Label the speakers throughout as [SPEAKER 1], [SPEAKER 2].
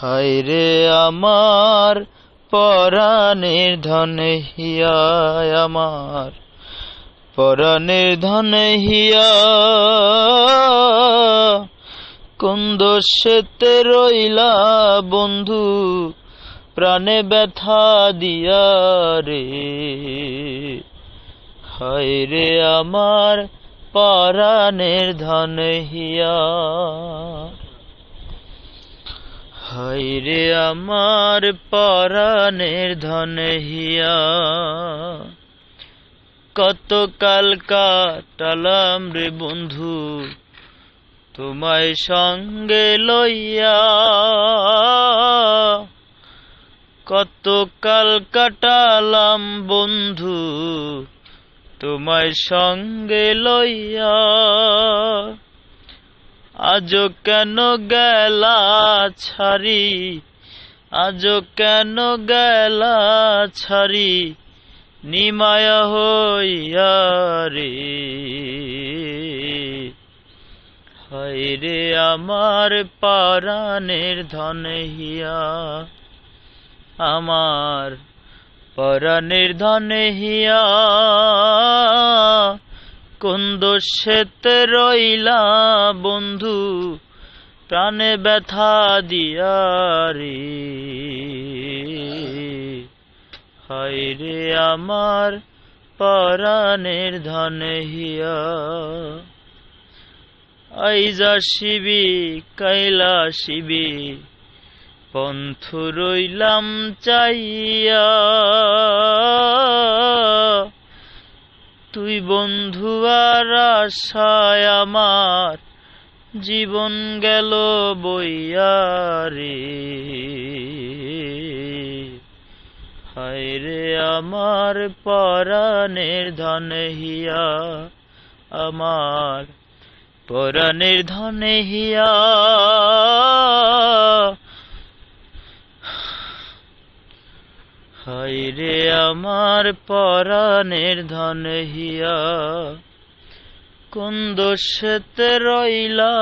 [SPEAKER 1] হায় রে আমার পরাণের ধনে হিয়া আমার। পরাণের ধনে হিয়া কোন দোষেতে রইলা বন্ধু? প্রাণে ব্যথা দিয়া রে। হায় রে আমার পরাণের ধনে হিয়া হায় রে আমার পরাণের ধন হিয়া। কত কাল কাটালাম রে বন্ধু, তোমায় সঙ্গে লইয়া। কত কাল কাটালাম বন্ধু, তোমায় সঙ্গে লইয়া। আজও কেন গেলা ছাড়ি? আজও কেন গেলা ছাড়ি? নিমায় হইয়া রে। হায় রে আমার পারানের ধন হিয়া। আমার পরাণের ধন হিয়া। কোন দোষেতে রইলা বন্ধু, প্রাণে ব্যথা দিয়া রে। হায় রে আমার পরাণের ধন হিয়া, আইজা শিবি, কাইলা শিবি পন্থ রইলাম চাইয়া। বন্ধু আর আশায় আমার জীবন গেল বইয়া রে হায় রে আমার পরাণের ধন হিয়া, আমার পরাণের ধন হিয়া হায় রে আমার পরাণের ধন হিয়া। কোন দোষেতে রইলা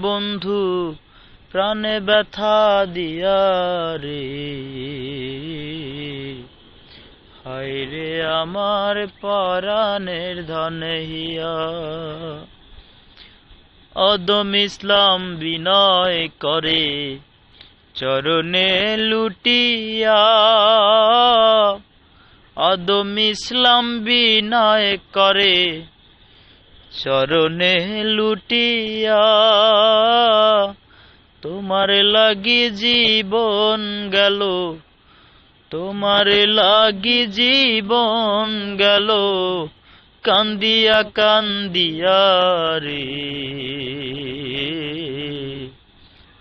[SPEAKER 1] বন্ধু, প্রাণে ব্যথা দিয়া রে। হায় রে আমার পরাণের ধন হিয়া। অদম ইসলাম বিনয় করে চরণে লুটিয়া অদম ইসলাম বিনয় করে। চরণে লুটিয়া তোমার লাগি জীবন গেল, তোমার লাগি জীবন গেল। কান্দিয়া কান্দিয়া রে।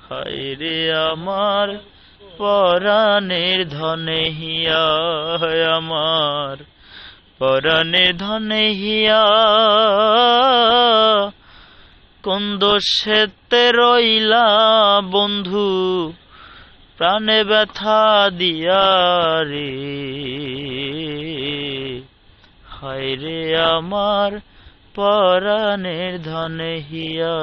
[SPEAKER 1] হায় রে আমার, পরাণের ধনে হিয়া আমার, পরাণের ধনে হিয়া। কোন দোষেতে রইলা বন্ধু, প্রাণে ব্যথা দিয়া রে। হায় রে আমার, পরাণের ধন হিয়া।